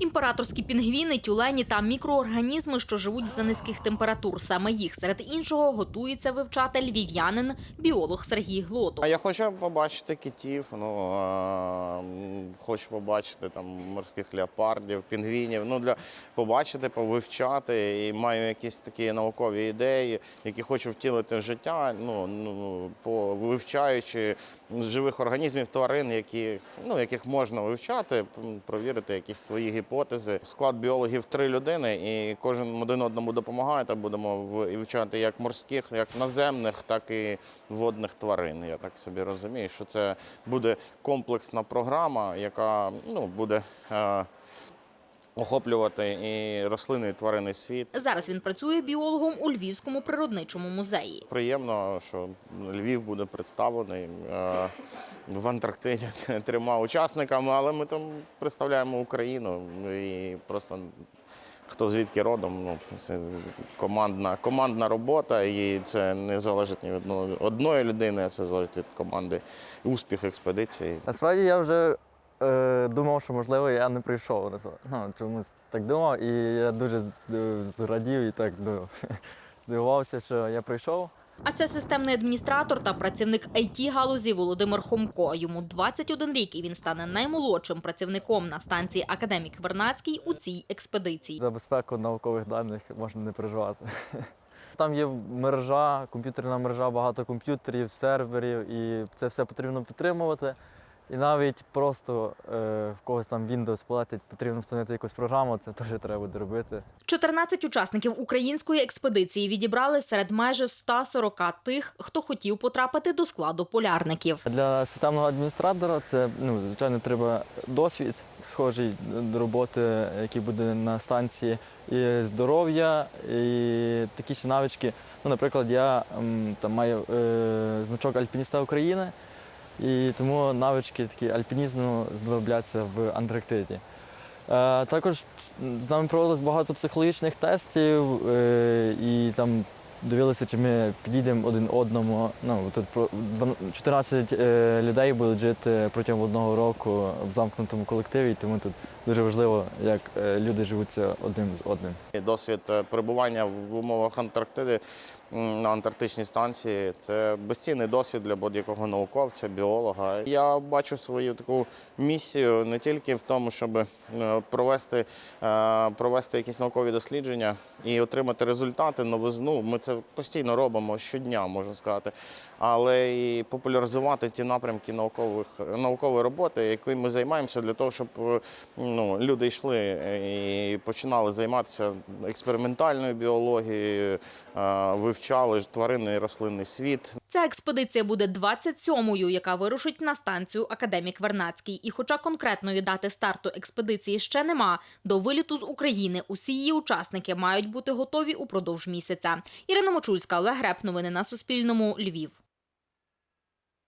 Імператорські пінгвіни, тюлені та мікроорганізми, що живуть за низьких температур. Саме їх серед іншого готується вивчати львів'янин, біолог Сергій Глотов. Я хочу побачити китів, ну хочу побачити там морських леопардів, пінгвінів. Ну для побачити, повивчати і маю якісь такі наукові ідеї, які хочу втілити в життя. Ну ну повивчаючи живих організмів, тварин, які ну яких можна вивчати, провірити якісь свої гіпотези. Склад біологів три людини, і кожен один одному допомагає. Та будемо вивчати як морських, як наземних, так і водних тварин. Я так собі розумію, що це буде комплексна програма, яка ну буде. Е- Охоплювати і рослинний і тваринний світ. Зараз він працює біологом у Львівському природничому музеї. Приємно, що Львів буде представлений е, в Антарктиді трьома учасниками, але ми там представляємо Україну і просто хто звідки родом, ну це командна, командна робота, і це не залежить ні від одної людини, а це залежить від команди успіх експедиції. Насправді я вже е, думав, що можливо я не прийшов. Ну, чомусь так думав, і я дуже зрадів і так ну, здивувався, що я прийшов. А це системний адміністратор та працівник it галузі Володимир Хомко. Йому 21 рік, і він стане наймолодшим працівником на станції Академік Вернацький у цій експедиції. За безпеку наукових даних можна не переживати. Там є мережа, комп'ютерна мережа, багато комп'ютерів, серверів, і це все потрібно підтримувати. І навіть просто е, в когось там Windows платить, потрібно встановити якусь програму, це теж треба буде робити. 14 учасників української експедиції відібрали серед майже 140 тих, хто хотів потрапити до складу полярників. Для системного адміністратора це ну, звичайно треба досвід, схожий до роботи, який буде на станції, і здоров'я, і такі ще навички. Ну, наприклад, я там маю е, значок альпініста України, і тому навички такі альпінізму знадобляться в Антарктиді. Е, також з нами проводилось багато психологічних тестів, е, і там дивилися, чи ми підійдемо один одному. Ну, тут про- дван- 14 е, людей будуть жити протягом одного року в замкнутому колективі, тому тут дуже важливо, як люди живуться одним з одним. Досвід перебування в умовах Антарктиди на антарктичній станції це безцінний досвід для будь-якого науковця, біолога. Я бачу свою таку місію не тільки в тому, щоб е, провести, е, провести якісь наукові дослідження і отримати результати, новизну. Ми це постійно робимо щодня, можна сказати, але і популяризувати ті напрямки наукових наукової роботи, якою ми займаємося, для того, щоб е, ну, люди йшли і починали займатися експериментальною біологією, е, вивчали тваринний і рослинний світ. Ця експедиція буде 27-ю, яка вирушить на станцію Академік Вернацький. І хоча конкретної дати старту експедиції ще нема, до виліту з України усі її учасники мають бути готові упродовж місяця. Ірина Мочульська, Олег Греб. Новини на Суспільному. Львів.